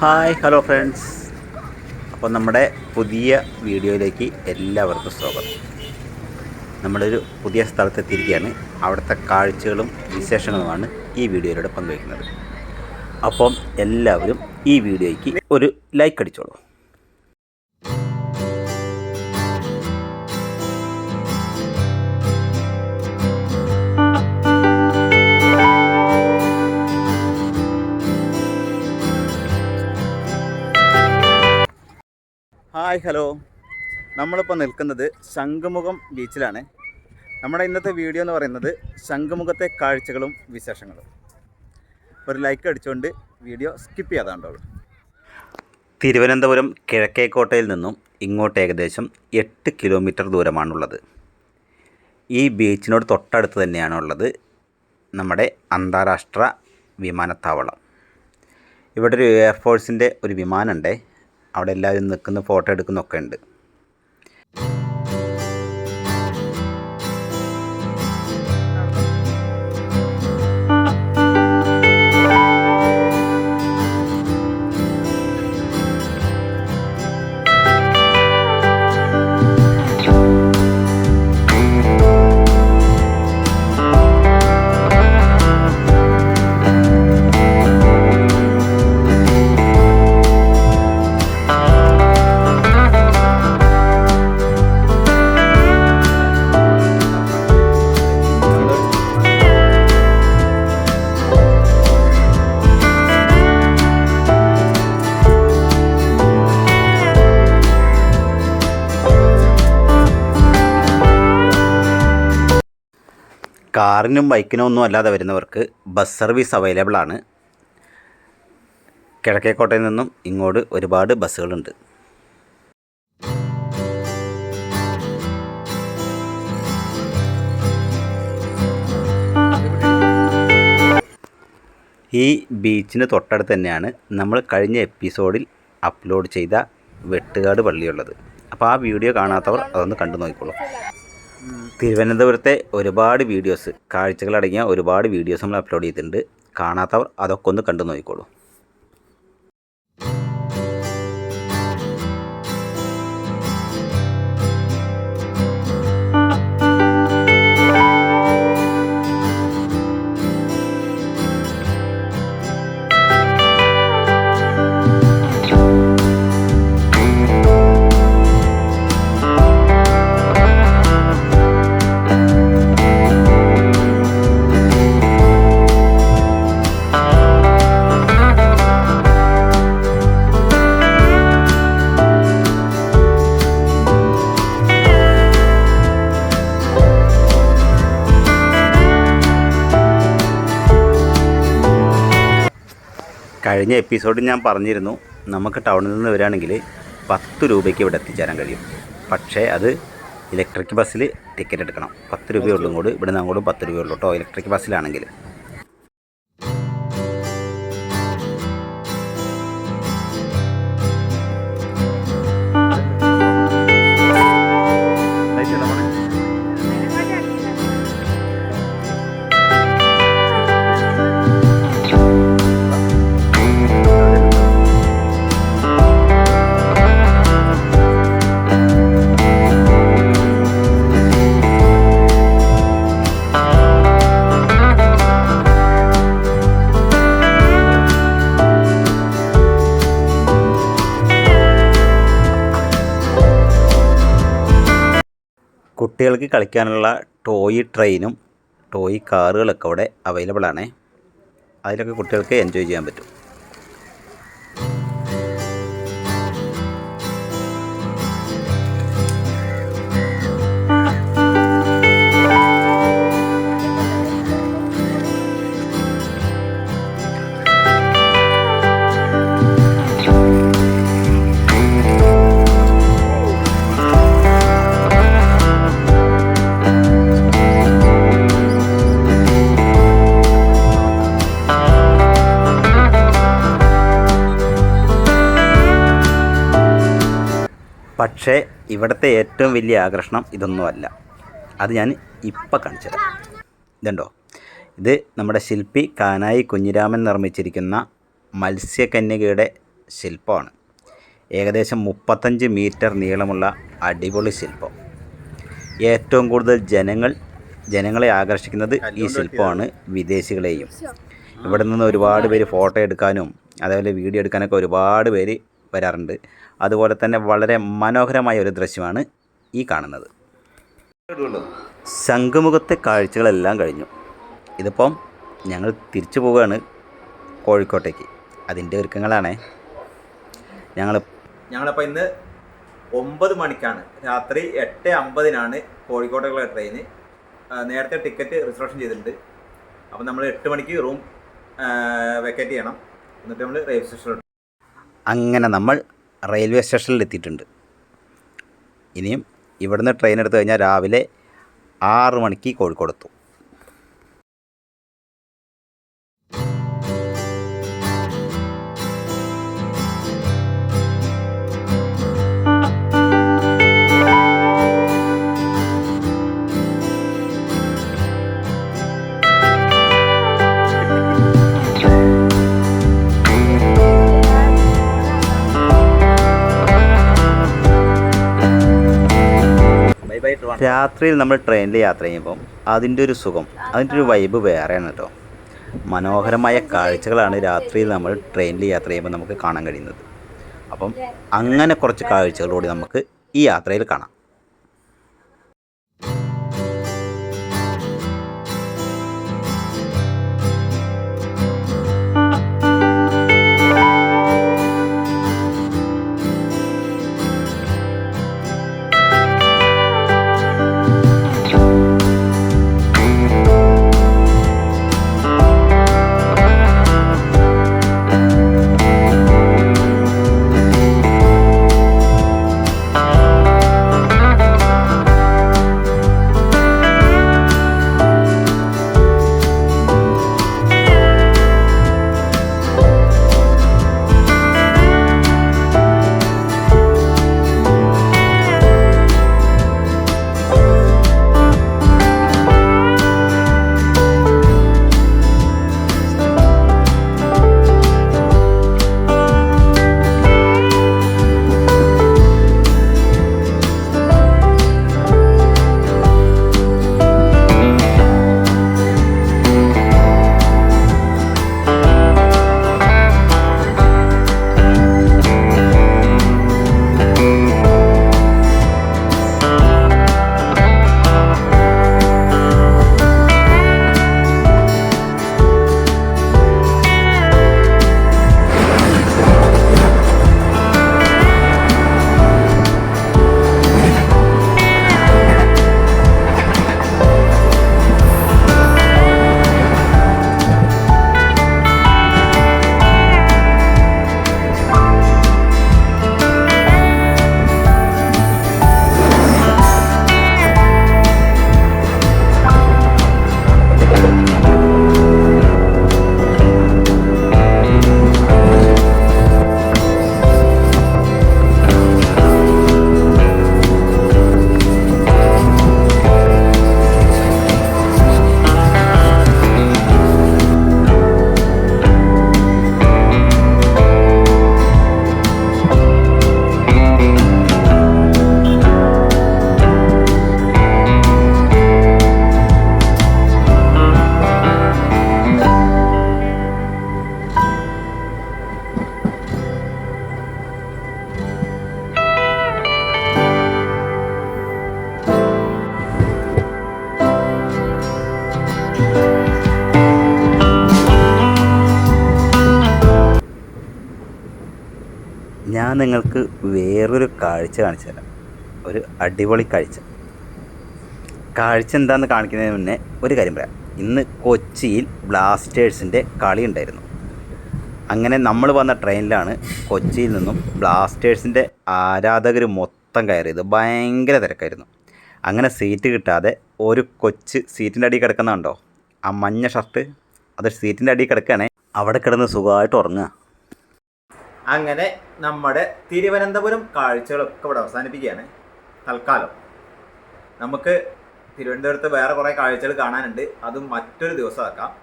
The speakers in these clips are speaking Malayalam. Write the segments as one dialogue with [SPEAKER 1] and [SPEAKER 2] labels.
[SPEAKER 1] Hi hello friends. അപ്പോൾ നമ്മുടെ പുതിയ വീഡിയോയിലേക്ക് എല്ലാവർക്കും സ്വാഗതം. നമ്മളൊരു പുതിയ സ്ഥലത്തെത്തിയിരിക്കുകയാണ്. അവിടുത്തെ കാഴ്ചകളും വിശേഷങ്ങളുമാണ് ഈ വീഡിയോയിലൂടെ പങ്കുവയ്ക്കുന്നത്. അപ്പം എല്ലാവരും ഈ വീഡിയോയ്ക്ക് ഒരു ലൈക്ക് അടിച്ചോളൂ. Hi hello. നമ്മളിപ്പോൾ നിൽക്കുന്നത് ശംഖുമുഖം ബീച്ചിലാണ്. നമ്മുടെ ഇന്നത്തെ വീഡിയോ എന്ന് പറയുന്നത് ശംഖുമുഖത്തെ കാഴ്ചകളും വിശേഷങ്ങളും. ഒരു ലൈക്ക് അടിച്ചുകൊണ്ട് വീഡിയോ സ്കിപ്പ് ചെയ്യാതാണ്ടോളൂ തിരുവനന്തപുരം കിഴക്കേക്കോട്ടയിൽ നിന്നും ഇങ്ങോട്ട് ഏകദേശം എട്ട് കിലോമീറ്റർ ദൂരമാണുള്ളത്. ഈ ബീച്ചിനോട് തൊട്ടടുത്ത് തന്നെയാണ് ഉള്ളത് നമ്മുടെ അന്താരാഷ്ട്ര വിമാനത്താവളം. ഇവിടെ ഒരു എയർഫോഴ്സിന്റെ ഒരു വിമാനമുണ്ടേ. അവിടെ എല്ലാവരും നിൽക്കുന്ന ഫോട്ടോ എടുക്കുന്നൊക്കെ ഉണ്ട്. കാറിനും ബൈക്കിനും ഒന്നും അല്ലാതെ വരുന്നവർക്ക് ബസ് സർവീസ് അവൈലബിൾ ആണ്. കിഴക്കേക്കോട്ടയിൽ നിന്നും ഇങ്ങോട്ട് ഒരുപാട് ബസ്സുകളുണ്ട്. ഈ ബീച്ചിന് തൊട്ടടുത്ത് തന്നെയാണ് നമ്മൾ കഴിഞ്ഞ എപ്പിസോഡിൽ അപ്ലോഡ് ചെയ്ത വെട്ടുകാട് പള്ളിയുള്ളത്. അപ്പോൾ ആ വീഡിയോ കാണാത്തവർ അതൊന്ന് കണ്ടു നോക്കിക്കോളൂ. തിരുവനന്തപുരത്തെ ഒരുപാട് വീഡിയോസ് കാഴ്ചകളടങ്ങിയ ഒരുപാട് വീഡിയോസ് നമ്മൾ അപ്ലോഡ് ചെയ്തിട്ടുണ്ട്. കാണാത്തവർ അതൊക്കെ ഒന്ന് കണ്ടു നോക്കിക്കോളൂ. കഴിഞ്ഞ എപ്പിസോഡിൽ ഞാൻ പറഞ്ഞിരുന്നു നമുക്ക് ടൗണിൽ നിന്ന് വരികയാണെങ്കിൽ പത്ത് രൂപയ്ക്ക് ഇവിടെ എത്തിച്ചേരാൻ കഴിയും. പക്ഷേ അത് ഇലക്ട്രിക് ബസ്സിൽ ടിക്കറ്റ് എടുക്കണം. പത്ത് രൂപയുള്ളൂ കൂടി ഇവിടെ നിന്ന് അങ്ങോട്ടും പത്ത് രൂപയുള്ളൂ കേട്ടോ. ഇലക്ട്രിക് ബസ്സിലാണെങ്കിൽ. കുട്ടികൾക്ക് കളിക്കാനുള്ള ടോയ് ട്രെയിനും ടോയ് കാറുകളൊക്കെ അവിടെ അവൈലബിൾ ആണ്. അതിലൊക്കെ കുട്ടികൾക്ക് എൻജോയ് ചെയ്യാൻ പറ്റും. പക്ഷേ ഇവിടുത്തെ ഏറ്റവും വലിയ ആകർഷണം ഇതൊന്നുമല്ല. അത് ഞാൻ ഇപ്പം കാണിച്ചത് ഇതുണ്ടോ? ഇത് നമ്മുടെ ശില്പി കാനായി കുഞ്ഞിരാമൻ നിർമ്മിച്ചിരിക്കുന്ന മത്സ്യകന്യകയുടെ ശില്പമാണ്. ഏകദേശം മുപ്പത്തഞ്ച് മീറ്റർ നീളമുള്ള അടിപൊളി ശില്പം. ഏറ്റവും കൂടുതൽ ജനങ്ങൾ ജനങ്ങളെ ആകർഷിക്കുന്നത് ഈ ശില്പമാണ് വിദേശികളെയും. ഇവിടെ നിന്ന് ഒരുപാട് പേര് ഫോട്ടോ എടുക്കാനും അതേപോലെ വീഡിയോ എടുക്കാനൊക്കെ ഒരുപാട് പേര് വരാറുണ്ട്. അതുപോലെ തന്നെ വളരെ മനോഹരമായ ഒരു ദൃശ്യമാണ് ഈ കാണുന്നത്. ശംഖുമുഖത്തെ കാഴ്ചകളെല്ലാം കഴിഞ്ഞു. ഇതിപ്പം ഞങ്ങൾ തിരിച്ചു പോവുകയാണ് കോഴിക്കോട്ടേക്ക്. അതിന്റെ ഒരുക്കങ്ങളാണ്. ഞങ്ങൾ
[SPEAKER 2] ഞങ്ങളപ്പോൾ ഇന്ന് ഒമ്പത് മണിക്കാണ്. രാത്രി എട്ട് അമ്പതിനാണ് കോഴിക്കോട്ടേക്കുള്ള ട്രെയിന്. നേരത്തെ ടിക്കറ്റ് റിസർവേഷൻ ചെയ്തിട്ടുണ്ട്. അപ്പം നമ്മൾ എട്ട് മണിക്ക് റൂം വെക്കേറ്റ് ചെയ്യണം. എന്നിട്ട് നമ്മൾ റെയിൽവേ സ്റ്റേഷനിൽ
[SPEAKER 1] അങ്ങനെ നമ്മൾ റെയിൽവേ സ്റ്റേഷനിൽ എത്തിയിട്ടുണ്ട് ഇനിയും ഇവിടുന്ന് ട്രെയിൻ എടുത്തു കഴിഞ്ഞാൽ രാവിലെ ആറ് മണിക്ക് കോഴിക്കോട് രാത്രിയിൽ നമ്മൾ ട്രെയിനിൽ യാത്ര ചെയ്യുമ്പം അതിന്റെ ഒരു സുഖം അതിന്റെ ഒരു വൈബ് വേറെയാണ് കേട്ടോ മനോഹരമായ കാഴ്ചകളാണ് രാത്രിയിൽ നമ്മൾ ട്രെയിനിൽ യാത്ര ചെയ്യുമ്പോൾ നമുക്ക് കാണാൻ കഴിയുന്നത്. അപ്പം അങ്ങനെ കുറച്ച് കാഴ്ചകളോട് നമുക്ക് ഈ യാത്രയിൽ കാണാം. നിങ്ങൾക്ക് വേറൊരു കാഴ്ച കാണിച്ചു തരാം. ഒരു അടിപൊളി കാഴ്ച. കാഴ്ച എന്താണെന്ന് കാണിക്കുന്നതിന് മുന്നേ ഒരു കാര്യം പറയാം. ഇന്ന് കൊച്ചിയിൽ ബ്ലാസ്റ്റേഴ്സിന്റെ കളി ഉണ്ടായിരുന്നു. അങ്ങനെ നമ്മൾ വന്ന ട്രെയിനിലാണ് കൊച്ചിയിൽ നിന്നും ബ്ലാസ്റ്റേഴ്സിന്റെ ആരാധകർ മൊത്തം കയറിയത്. ഭയങ്കര തിരക്കായിരുന്നു. അങ്ങനെ സീറ്റ് കിട്ടാതെ ഒരു കൊച്ച് സീറ്റിന്റെ അടിയിൽ കിടക്കുന്നുണ്ടോ ആ മഞ്ഞ ഷർട്ട്. അത് സീറ്റിന്റെ അടിയിൽ കിടക്കുകയാണെ. അവിടെ കിടന്ന് സുഖമായിട്ട് ഉറങ്ങുക.
[SPEAKER 2] അങ്ങനെ നമ്മുടെ തിരുവനന്തപുരം കാഴ്ചകളൊക്കെ ഇവിടെ അവസാനിപ്പിക്കുകയാണ്. തൽക്കാലം. നമുക്ക് തിരുവനന്തപുരത്ത് വേറെ കുറേ കാഴ്ചകൾ കാണാനുണ്ട്. അതും മറ്റൊരു ദിവസമാക്കാം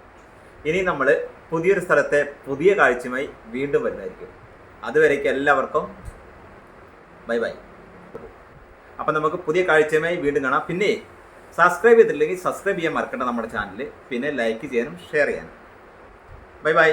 [SPEAKER 2] ഇനി നമ്മൾ പുതിയൊരു സ്ഥലത്തെ പുതിയ കാഴ്ചയുമായി വീണ്ടും വരുന്നതായിരിക്കും. അതുവരേക്കും എല്ലാവർക്കും ബൈ ബൈ. അപ്പം നമുക്ക് പുതിയ കാഴ്ചയുമായി വീണ്ടും കാണാം. പിന്നെ സബ്സ്ക്രൈബ് ചെയ്തിട്ടില്ലെങ്കിൽ സബ്സ്ക്രൈബ് ചെയ്യാൻ മറക്കണ്ട നമ്മുടെ ചാനൽ പിന്നെ ലൈക്ക് ചെയ്യാനും ഷെയർ ചെയ്യാനും. Bye bye.